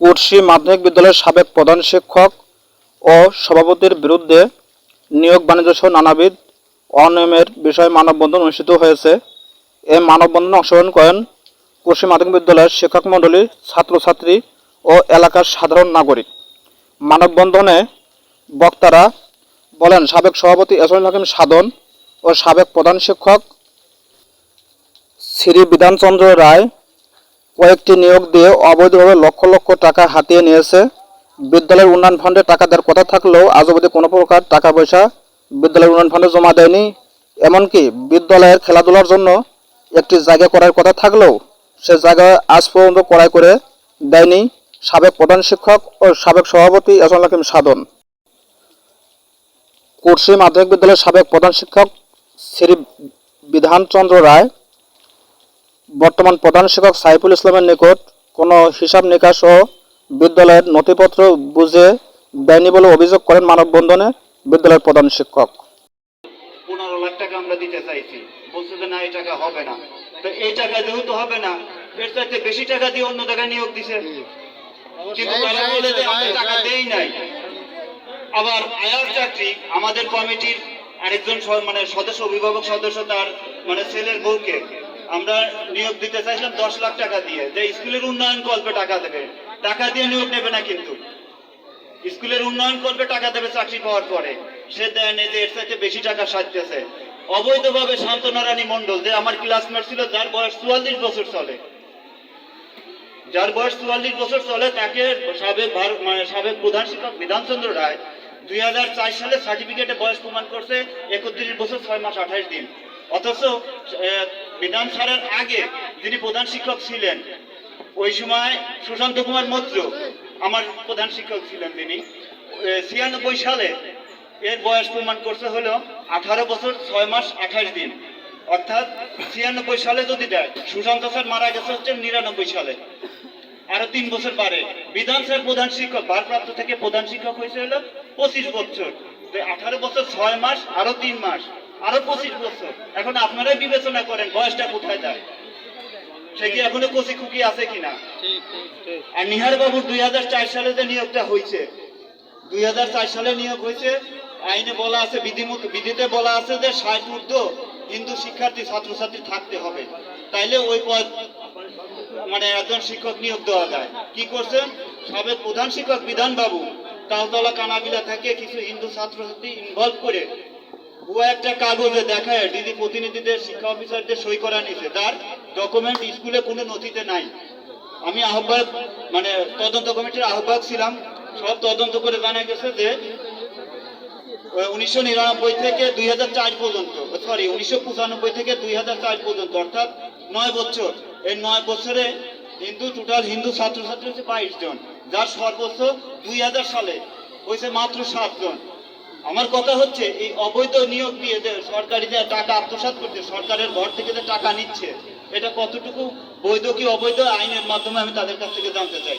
কুর্সি মাধ্যমিক বিদ্যালয়ের সাবেক প্রধান শিক্ষক ও সভাপতির বিরুদ্ধে নিয়োগ বাণিজ্য সহ নানাবিধ অনিয়মের বিষয়ে মানববন্ধন অনুষ্ঠিত হয়েছে। এই মানববন্ধনে অংশগ্রহণ করেন কুর্সি মাধ্যমিক বিদ্যালয়ের শিক্ষক মণ্ডলী, ছাত্রছাত্রী ও এলাকার সাধারণ নাগরিক। মানববন্ধনে বক্তারা বলেন, সাবেক সভাপতি এসরুল হাকিম সাধন ও সাবেক প্রধান শিক্ষক শ্রী বিধানচন্দ্র রায় কয়েকটি নিয়োগ দিয়ে অবৈধভাবে লক্ষ লক্ষ টাকা হাতিয়ে নিয়েছে। বিদ্যালয়ের উন্নয়ন ফান্ডে টাকা দেওয়ার কথা থাকলেও আজ অবধি কোনো প্রকার টাকা পয়সা বিদ্যালয়ের উন্নয়ন ফান্ডে জমা দেয়নি। এমনকি বিদ্যালয়ের খেলাধুলার জন্য একটি জায়গা করার কথা থাকলেও সে জায়গা আজ পর্যন্ত করাই করে দেয়নি সাবেক প্রধান শিক্ষক ও সাবেক সভাপতি এসন হাকিম সাধন। কুর্সি মাধ্যমিক বিদ্যালয়ের সাবেক প্রধান শিক্ষক শ্রী বিধানচন্দ্র রায় বর্তমান প্রধান শিক্ষক সাইফুল ইসলামের নিকট কোনো হিসাব নিকাশ ও বিদ্যালয়ের নথিপত্র বুঝে দেয়নি বলে অভিযোগ করেন মানববন্ধনে বিদ্যালয়ের প্রধান শিক্ষক। আমাদের কমিটির আরেকজন মানে সদস্য, অভিভাবক সদস্য তার মানে ছেলের বউকে আমরা নিয়োগ দিতে চাইছিলাম দশ লাখ টাকা দিয়ে। যে স্কুলের উন্নয়ন কল্পে টাকা দেবে। টাকা দিয়ে নিয়োগ নেবে না কিন্তু। স্কুলের উন্নয়ন কল্পে টাকা দেবে চাকরি পাওয়ার পরে। সে দেয় যে এর চাইতে বেশি টাকা সাজতেছে অবৈধভাবে শান্তনা রানী মন্ডল যে আমার ক্লাসমেট ছিল, যার বয়স চুয়াল্লিশ বছর চলে। যার বয়স চুয়াল্লিশ বছর চলে, তাকে সাবেক ভারত মানে সাবেক প্রধান শিক্ষক বিধানচন্দ্র রায় দুই হাজার চার সালে সার্টিফিকেটে বয়স প্রমাণ করছে একত্রিশ বছর ছয় মাস আঠাশ দিন। অথচ বিধান সারের আগে যিনি প্রধান শিক্ষক ছিলেন, ওই সময় সুশান্ত কুমার মৈত্র আমার প্রধান শিক্ষক ছিলেন তিনি। ছিয়ানব্বই সালে এর বয়স প্রমাণ করছে হলো আঠারো বছর ছয় মাস আঠাশ দিন। অর্থাৎ ছিয়ানব্বই সালে যদি দেয়, সুশান্ত স্যার মারা গেছে হচ্ছে নিরানব্বই সালে। আরও তিন বছর বাড়ে। বিধান স্যার প্রধান শিক্ষক, ভারপ্রাপ্ত থেকে প্রধান শিক্ষক হয়েছে হলো পঁচিশ বছর। আঠারো বছর ছয় মাস, আরও তিন মাস। আরও পঁচিশ বছর। এখন আপনারাই বিবেচনা করেন বয়সটা কোথায় যায়? সে কি এখনও কচি খুকি আছে কিনা? আর নিহার বাবুর দুই হাজার চার সালে যে নিয়োগটা হয়েছে দুই হাজার চার সালে নিয়োগ হয়েছে আইনে বলা আছে বিধিমত বিধিতে বলা আছে যে ষাট ঊর্ধ্ব হিন্দু শিক্ষার্থী ছাত্রছাত্রী থাকতে হবে। তাইলে ওই পদ মানে একজন শিক্ষক নিয়োগ দেওয়া যায়। কি করছেন? সাবেক প্রধান শিক্ষক বিধান বাবু তালতলা কানাবিলা থেকে কিছু হিন্দু ছাত্রছাত্রী ইনভলভ করে ভুয়া একটা কাগজে দেখায়, দিদি প্রতিনিধিদের, শিক্ষা অফিসারদের সই করা নিছে। যার ডকুমেন্ট স্কুলে কোনো নথিতে নাই। আমি আহ্বায়ক মানে তদন্ত কমিটির আহ্বায়ক ছিলাম। সব তদন্ত করে জানা গেছে যে উনিশশো নিরানব্বই থেকে দুই হাজার চার পর্যন্ত সরি উনিশশো পঁচানব্বই থেকে দুই হাজার চার পর্যন্ত, অর্থাৎ নয় বছর। এই নয় বছরে হিন্দু টোটাল হিন্দু ছাত্রছাত্রী হচ্ছে বাইশ জন। যার সর্বোচ্চ দুই হাজার সালে হয়েছে মাত্র সাতজন আমার কথা হচ্ছে এই অবৈধ নিয়োগ দিয়ে যে সরকারি যে টাকা আত্মসাৎ করছে সরকারের ঘর থেকে যে টাকা নিচ্ছে এটা কতটুকু বৈধ কি অবৈধ আইনের মাধ্যমে আমি তাদের কাছ থেকে জানতে চাই।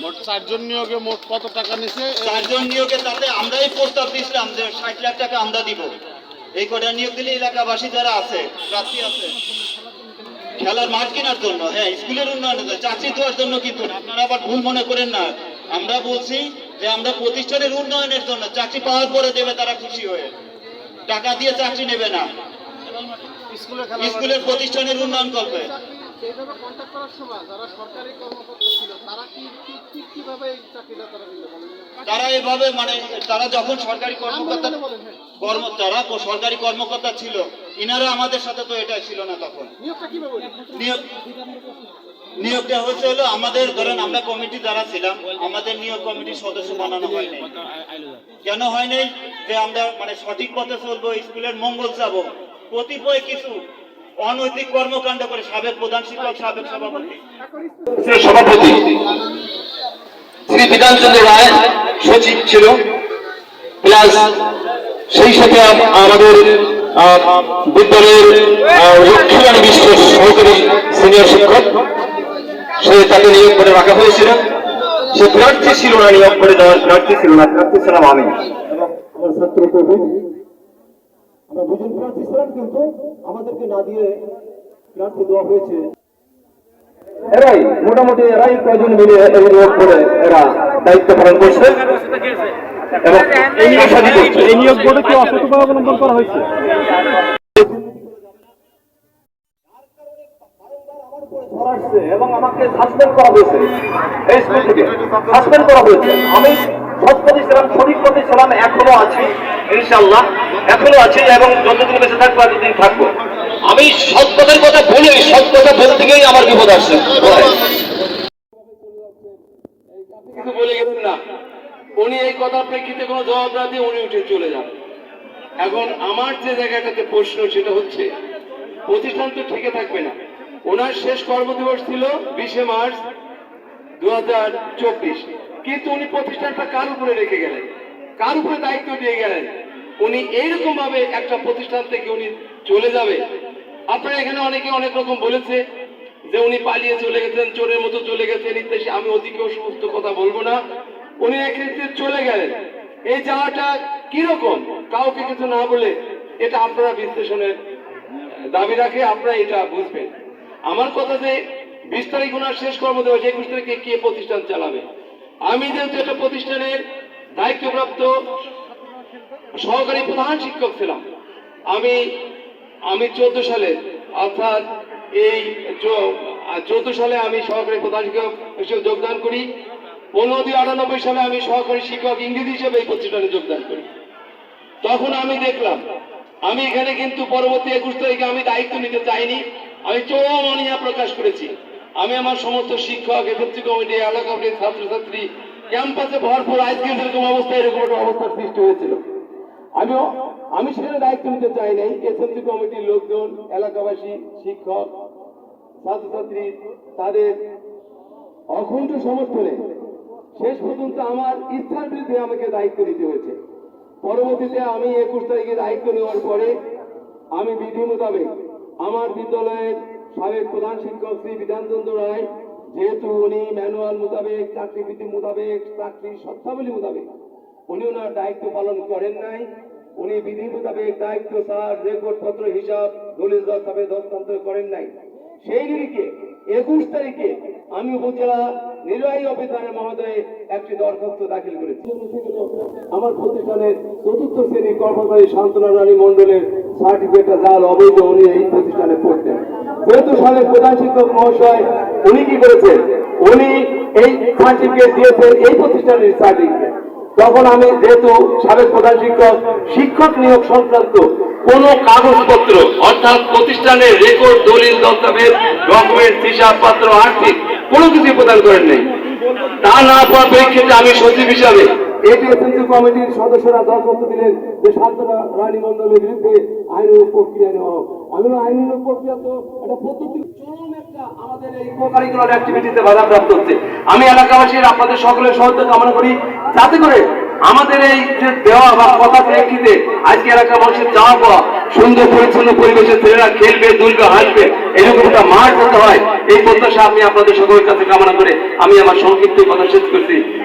মোট চারজন নিয়োগে মোট কত টাকা নিছে? চারজন নিয়োগে তাতে আমরাই প্রস্তাব দিয়েছিলাম যে ষাট লাখ টাকা আমরা দিব। এই কটা নিয়োগ দিলে এলাকাবাসী যারা আছে প্রার্থী আছে খেলার মাঠ কেনার জন্য হ্যাঁ স্কুলের উন্নয়নের জন্য চাকরি দেওয়ার জন্য কিন্তু আপনারা আবার ভুল মনে করেন না। আমরা বলছি যে আমরা প্রতিষ্ঠানের উন্নয়নের জন্য চাকরি পাওয়ার পরে দেবে তারা খুশি হয়ে। টাকা দিয়ে চাকরি নেবে না। স্কুলের প্রতিষ্ঠানের উন্নয়ন করবে। তারা এভাবে মানে তারা যখন সরকারি কর্মকর্তা হ্যাঁ। কর্ম তারা সরকারি কর্মকর্তা ছিল। ইনারা আমাদের সাথে তো এটা ছিল না তখন। হলো? নিয়োগ নিয়োগটা হচ্ছে হলো আমাদের, ধরেন আমরা কমিটি যারা ছিলাম, আমাদের নিয়োগ কমিটির সদস্য বানানো হয়নি কেন হয়নি যে আমরা মানে সঠিক পথে চলবো, স্কুলের মঙ্গল চাবো। কতিপয় কিছু অনৈতিক কর্মকাণ্ড করে সাবেক প্রধান শিক্ষক, সাবেক সভাপতি। সভাপতি শ্রী বিধানচন্দ্র রায় সচিব ছিল। প্লাস সেই সাথে আমাদের বিদ্যালয়ের লক্ষ্মীরানী বিশ্ব সহকারী সিনিয়র শিক্ষক। সে তাকে নিয়োগ করে রাখা হয়েছিল। সে প্রার্থী ছিল না, নিয়োগ করে দেওয়ার প্রার্থী ছিল না। প্রার্থী ছিলাম আমি। আমাদেরকে না এরাই মোটামুটি এরাই এরা দায়িত্ব এবং এই নিয়োগ এই নিয়োগ বোর্ডে কি অসততা অবলম্বন করা হয়েছে? এই আমি কথা বলি বলতে আমার বিপদ আসছে। কিছু বলে গেছেন না। উনি এই কথার প্রেক্ষিতে কোনো জবাব না দিয়ে উনি উঠে চলে যান। এখন আমার যে জায়গাটাতে প্রশ্ন, সেটা হচ্ছে, প্রতিষ্ঠান তো ঠিকই থাকবে না। ওনার শেষ কর্মদিবস ছিল বিশে মার্চ দুহাজার চব্বিশ। কিন্তু উনি প্রতিষ্ঠানটা কার উপরে রেখে গেলেন? কার উপরে দায়িত্ব দিয়ে গেলেন? উনি এইরকম ভাবে একটা প্রতিষ্ঠান থেকে উনি চলে যাবে। আপনারা এখানে অনেকে অনেক রকম বলেছে যে উনি পালিয়ে চলে গেছেন, চোরের মতো চলে গেছেন, ইত্যাদি। আমি অধিকেও সমস্ত কথা বলব না। উনি এক্ষেত্রে চলে গেলেন। এই যাওয়াটা কীরকম? কাউকে কিছু না বলে এটা আপনারা বিশ্লেষণের দাবি রাখে, আপনারা এটা বুঝবেন। আমার কথা যে বিশ তারিখ ওনার শেষ কর্মদিবস, একুশ তারিখে কে প্রতিষ্ঠান চালাবে? আমি যেহেতু একটা প্রতিষ্ঠানের দায়িত্বপ্রাপ্ত সহকারী প্রধান শিক্ষক ছিলাম, আমি আমি চোদ্দ সালে, অর্থাৎ এই চোদ্দ সালে আমি সহকারী প্রধান শিক্ষক হিসেবে যোগদান করি, পনেরো দুই আটানব্বই সালে আমি সহকারী শিক্ষক ইংরেজি হিসেবে এই প্রতিষ্ঠানে যোগদান করি। তখন আমি দেখলাম, আমি এখানে কিন্তু পরবর্তী একুশ তারিখে আমি দায়িত্ব নিতে চাইনি আমি চরম অনীহা প্রকাশ করেছি। আমি আমার সমস্ত শিক্ষক এসএসসি কমিটি, এলাকা ছাত্রছাত্রী, ক্যাম্পাসে ভরপুর আজকে যেরকম অবস্থা এরকম একটা অবস্থার সৃষ্টি হয়েছিল। আমি আমি সেখানে দায়িত্ব নিতে চাই নাই। এসএসসি কমিটির লোকজন, এলাকাবাসী, শিক্ষক, ছাত্রছাত্রী, তাদের অখণ্ড সমর্থনে শেষ পর্যন্ত আমার ইচ্ছার বিরুদ্ধে আমাকে দায়িত্ব নিতে হয়েছে। পরবর্তীতে আমি একুশ তারিখে দায়িত্ব নেওয়ার পরে আমি বিধি মোতাবেক আমার বিদ্যালয়ের সাবেক প্রধান শিক্ষক শ্রী বিধানচন্দ্র রায়, যেহেতু উনি ম্যানুয়াল মোতাবেক চাকরি বিধি মোতাবেক, চাকরির শর্তাবলী মোতাবেক, উনি ওনার দায়িত্ব পালন করেন নাই। উনি বিধি মোতাবেক দায়িত্ব সার রেকর্ড পত্র, হিসাব, দলিল দস্তাবেজ হস্তান্তর করেন নাই। সেই নিরিখে একুশ তারিখে আমি উপজেলা নির্বাহী অফিসারের মহোদয়ে একটি দরখাস্ত দাখিল করেছি। আমার প্রতিষ্ঠানের চতুর্থ শ্রেণি কর্মচারী শান্তনা রানী মন্ডলের সার্টিফিকেটটা জাল অবৈধ, উনি এই প্রতিষ্ঠানে পড়তেন। যেহেতু সালের প্রধান শিক্ষক মহাশয়, উনি কি করেছেন? উনি এই সার্টিফিকেট দিয়েছেন, এই প্রতিষ্ঠানের সার্টিফিকেট তখন আমি যেহেতু সাবেক প্রধান শিক্ষক শিক্ষক নিয়োগ সংক্রান্ত কোন কাগজপত্র, অর্থাৎ প্রতিষ্ঠানের রেকর্ড দলিল, দস্তাবেজ ডকুমেন্ট হিসাব পত্র আর্থিক কোনো কিছু প্রদান করেন নাই। তা না পাওয়ার প্রেক্ষিতে আমি সচিব হিসাবে কমিটির সদস্যরা দিলেন মন্ডলের বিরুদ্ধে আইনের প্রক্রিয়া আমি আইনের প্রক্রিয়া একটা আমাদের অ্যাক্টিভিটিতে আমি এলাকাবাসীর আপনাদের সকলের সহযোগিতা কামনা করি। যাতে করে আমাদের এই যে দেওয়া বা কথা প্রেক্ষিতে আজকে এলাকা মানুষের চাওয়া পাওয়া, সুন্দর পরিচ্ছন্ন পরিবেশে ছেলেরা খেলবে, দুলবে, হাসবে, এরকম একটা মাঠ হতে হয়। এই প্রত্যাশা আমি আপনাদের সকলের কাছে কামনা করে আমি আমার সংক্ষিপ্ত কথা শেষ করছি।